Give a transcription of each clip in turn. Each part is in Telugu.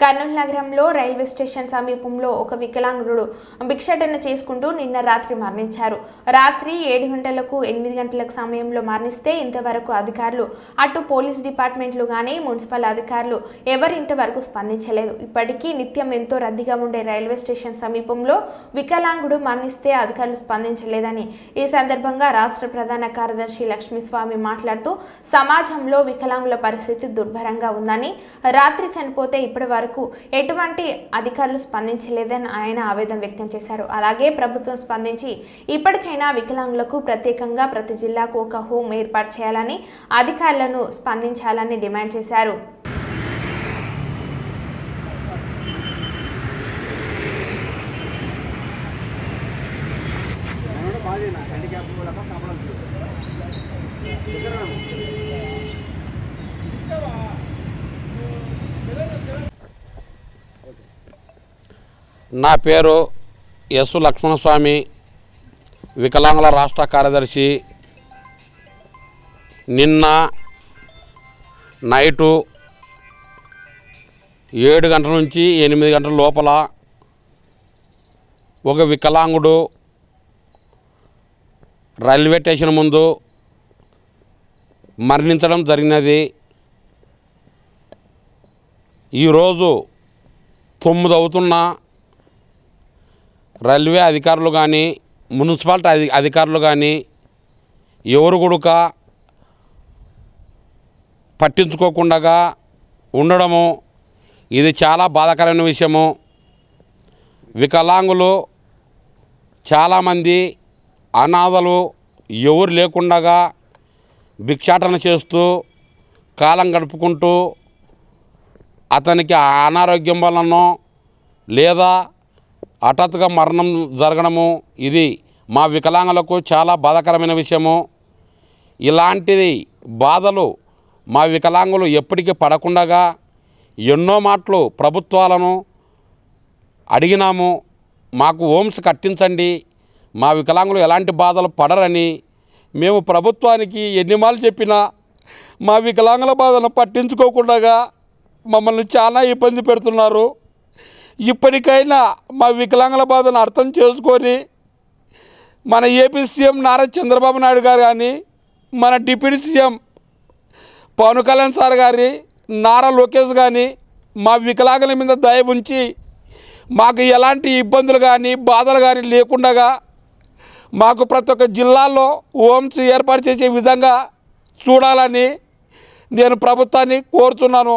కర్నూలు నగరంలో రైల్వే స్టేషన్ సమీపంలో ఒక వికలాంగుడు భిక్షాటన చేసుకుంటూ నిన్న రాత్రి మరణించారు. రాత్రి ఏడు గంటలకు ఎనిమిది గంటలకు సమయంలో మరణిస్తే ఇంతవరకు అధికారులు అటు పోలీస్ డిపార్ట్మెంట్లు కానీ మున్సిపల్ అధికారులు ఎవరు ఇంతవరకు స్పందించలేదు. ఇప్పటికీ నిత్యం ఎంతో రద్దీగా ఉండే రైల్వే స్టేషన్ సమీపంలో వికలాంగుడు మరణిస్తే అధికారులు స్పందించలేదని ఈ సందర్భంగా రాష్ట్ర ప్రధాన కార్యదర్శి లక్ష్మీస్వామి మాట్లాడుతూ సమాజంలో వికలాంగుల పరిస్థితి దుర్భరంగా ఉందని రాత్రి చనిపోతే ఇప్పటి వరకు ఎటువంటి అధికారులు స్పందించలేదని ఆయన ఆవేదన వ్యక్తం చేశారు. అలాగే ప్రభుత్వం స్పందించి ఇప్పటికైనా వికలాంగులకు ప్రత్యేకంగా ప్రతి జిల్లాకు ఒక హోం ఏర్పాటు చేయాలని అధికారులను స్పందించాలని డిమాండ్ చేశారు. హ్యాండిక్యాప్ కాపడం నా పేరు ఎస్ లక్ష్మణస్వామి వికలాంగుల రాష్ట్ర కార్యదర్శి. నిన్న నైటు ఏడు గంటల నుంచి ఎనిమిది గంటల లోపల ఒక వికలాంగుడు రైల్వే స్టేషన్ ముందు మరణించడం జరిగినది. ఈరోజు తొమ్మిది అవుతున్నా రైల్వే అధికారులు కానీ మున్సిపాలిటీ అధి అధికారులు కానీ ఎవరు కూడా పట్టించుకోకుండా ఉండడము ఇది చాలా బాధాకరమైన విషయము. వికలాంగులు చాలామంది అనాథలు ఎవరు లేకుండా భిక్షాటన చేస్తూ కాలం గడుపుకుంటూ అతనికి అనారోగ్యం వలనో లేదా హఠాత్తుగా మరణం జరగడము ఇది మా వికలాంగులకు చాలా బాధాకరమైన విషయము. ఇలాంటిది బాధలు మా వికలాంగులు ఎప్పటికీ పడకుండగా ఎన్నో మాటలు ప్రభుత్వాలను అడిగినాము. మాకు హోమ్స్ కట్టించండి మా వికలాంగులు ఎలాంటి బాధలు పడరని మేము ప్రభుత్వానికి ఎన్నిమాలు చెప్పినా మా వికలాంగుల బాధను పట్టించుకోకుండా మమ్మల్ని చాలా ఇబ్బంది పెడుతున్నారు. ఇప్పటికైనా మా వికలాంగుల బాధను అర్థం చేసుకొని మన ఏపీ సీఎం నారా చంద్రబాబు నాయుడు గారు కానీ మన deputy CM Pawan Kalyan sir గారి నారా లోకేష్ కానీ మా వికలాంగుల మీద దయ ఉంచి మాకు ఎలాంటి ఇబ్బందులు కానీ బాధలు కానీ లేకుండా మాకు ప్రతి ఒక్క జిల్లాల్లో హోమ్స్ ఏర్పాటు చేసే విధంగా చూడాలని నేను ప్రభుత్వాన్ని కోరుతున్నాను.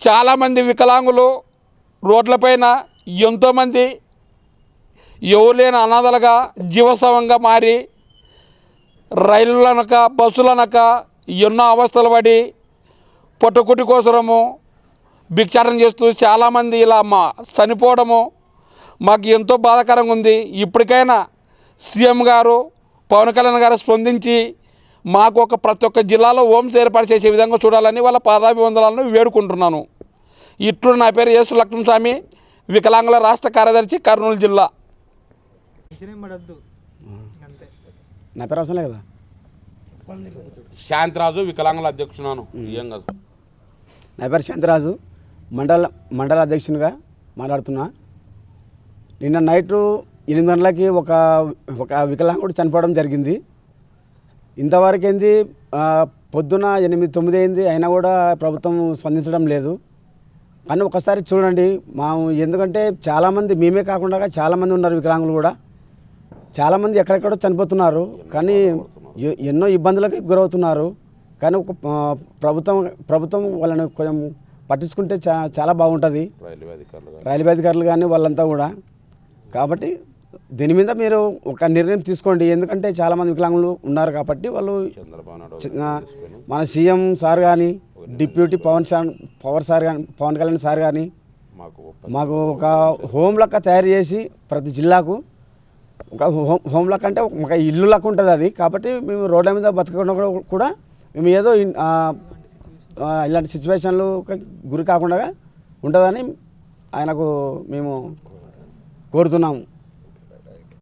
చాలామంది వికలాంగులు రోడ్లపైన ఎంతోమంది ఎవరు లేని అనాథలుగా జీవసవంగా మారి రైళ్ళనక బస్సులనక ఎన్నో అవస్థలు పడి పొట్టకుటి కోసరము భిక్షాటన చేస్తూ చాలామంది ఇలా మా చనిపోవడము మాకు ఎంతో బాధాకరంగా ఉంది. ఇప్పటికైనా సీఎం గారు పవన్ కళ్యాణ్ గారు స్పందించి మాకు ఒక ప్రతి ఒక్క జిల్లాలో హోమ్స్ ఏర్పాటు చేసే విధంగా చూడాలని వాళ్ళ పాదాభివందనాలను వేడుకుంటున్నాను. ఇట్లు నా పేరు యేసు లక్ష్మణస్వామి వికలాంగుల రాష్ట్ర కార్యదర్శి కర్నూలు జిల్లా. నా పేరు అవసరం లేదు కదా? శాంతిరాజు వికలాంగుల అధ్యక్షునాను ఏం కాదు. నా పేరు శాంతిరాజు. మండల మండల అధ్యక్షునిగా మాట్లాడుతున్నా. నిన్న నైటు ఎనిమిది గంటలకి ఒక ఒక వికలాంగుడు చనిపోవడం జరిగింది. ఇంతవరకు ఏంది పొద్దున ఎనిమిది తొమ్మిది అయింది అయినా కూడా ప్రభుత్వం స్పందించడం లేదు. కానీ ఒకసారి చూడండి మా ఎందుకంటే చాలామంది మేమే కాకుండా చాలామంది ఉన్నారు వికలాంగులు కూడా. చాలామంది ఎక్కడెక్కడో చనిపోతున్నారు కానీ ఎన్నో ఇబ్బందులకు గురవుతున్నారు. కానీ ఒక ప్రభుత్వం ప్రభుత్వం వాళ్ళని కొంచెం పట్టించుకుంటే చా చాలా బాగుంటుంది. రైల్వే అధికారులు కానీ వాళ్ళంతా కూడా. కాబట్టి దీని మీద మీరు ఒక నిర్ణయం తీసుకోండి. ఎందుకంటే చాలామంది వికలాంగులు ఉన్నారు కాబట్టి వాళ్ళు మన సీఎం సార్ కానీ డిప్యూటీ పవన్ పవర్ సార్ కానీ పవన్ కళ్యాణ్ సార్ కానీ మాకు ఒక హోమ్ లెక్క తయారు చేసి ప్రతి జిల్లాకు ఒక హోమ్ హోమ్ లెక్క అంటే ఒక ఇల్లు లెక్క ఉంటుంది అది. కాబట్టి మేము రోడ్ల మీద బతకకుండా కూడా- మేము ఏదో ఇలాంటి సిచ్యువేషన్లు గురి కాకుండా ఉంటుందని ఆయనకు మేము కోరుతున్నాము.